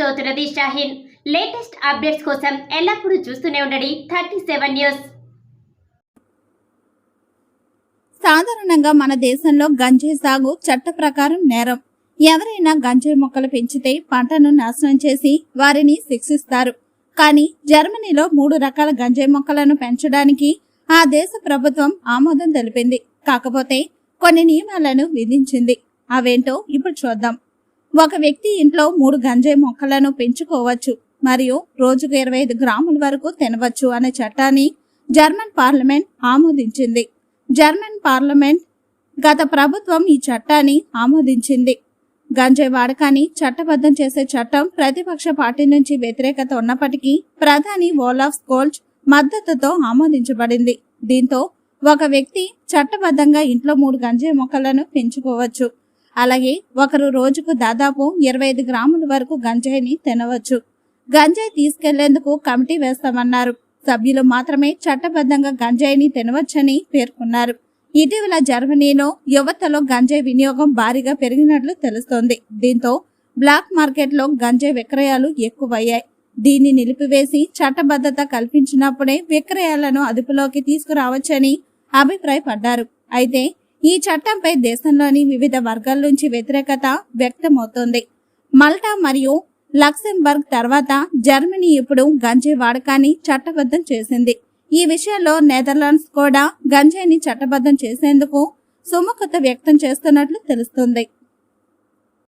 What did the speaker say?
చౌతురది Shaheen. Latest updates కోసం ఎల్లప్పుడూ చూస్తూనే ఉండండి థర్టీ సెవెన్ న్యూస్. సాధారణంగా మన దేశంలో గంజాయి సాగు చట్ట ప్రకారం నేరం. ఎవరైనా గంజాయి మొక్కలు పెంచితే పంటను నాశనం చేసి వారిని శిక్షిస్తారు. కానీ జర్మనీలో మూడు రకాల గంజాయి మొక్కలను పెంచడానికి ఆ దేశ ప్రభుత్వం ఆమోదం తెలిపింది. కాకపోతే కొన్ని నియమాలను విధించింది. అవేంటో ఇప్పుడు చూద్దాం. ఒక వ్యక్తి ఇంట్లో మూడు గంజాయి మొక్కలను పెంచుకోవచ్చు మరియు రోజుకు ఇరవై ఐదు గ్రాముల వరకు తినవచ్చు అనే చట్టాన్ని జర్మన్ పార్లమెంట్ ఆమోదించింది. జర్మన్ పార్లమెంట్ గత ప్రభుత్వం ఈ చట్టాన్ని ఆమోదించింది. గంజాయి వాడకాన్ని చట్టబద్ధం చేసే చట్టం ప్రతిపక్ష పార్టీ నుంచి వ్యతిరేకత ఉన్నప్పటికీ ప్రధాని ఓలాఫ్ స్కోల్చ్ మద్దతుతో ఆమోదించబడింది. దీంతో ఒక వ్యక్తి చట్టబద్ధంగా ఇంట్లో మూడు గంజాయి మొక్కలను పెంచుకోవచ్చు. అలాగే ఒకరు రోజుకు దాదాపు ఇరవై ఐదు గ్రాముల వరకు గంజాయిని తినవచ్చు. గంజాయి తీసుకెళ్ళేందుకు కమిటీ వేస్తామన్నారు. సభ్యులు మాత్రమే చట్టబద్ధంగా గంజాయిని తినవచ్చని పేర్కొన్నారు. ఇటీవల జర్మనీలో యువతలో గంజాయి వినియోగం భారీగా పెరిగినట్లు తెలుస్తోంది. దీంతో బ్లాక్ మార్కెట్లో గంజాయి విక్రయాలు ఎక్కువయ్యాయి. దీన్ని నిలిపివేసి చట్టబద్ధత కల్పించినప్పుడే విక్రయాలను అదుపులోకి తీసుకురావచ్చని అభిప్రాయపడ్డారు. అయితే ఈ చట్టంపై దేశంలోని వివిధ వర్గాల నుంచి వ్యతిరేకత వ్యక్తమవుతోంది. మల్టా మరియు లక్సెంబర్గ్ తర్వాత జర్మనీ ఇప్పుడు గంజాయి వాడకాన్ని చట్టబద్ధం చేసింది. ఈ విషయంలో నెదర్లాండ్స్ కూడా గంజాయిని చట్టబద్ధం చేసేందుకు సుముఖత వ్యక్తం చేస్తున్నట్లు తెలుస్తుంది.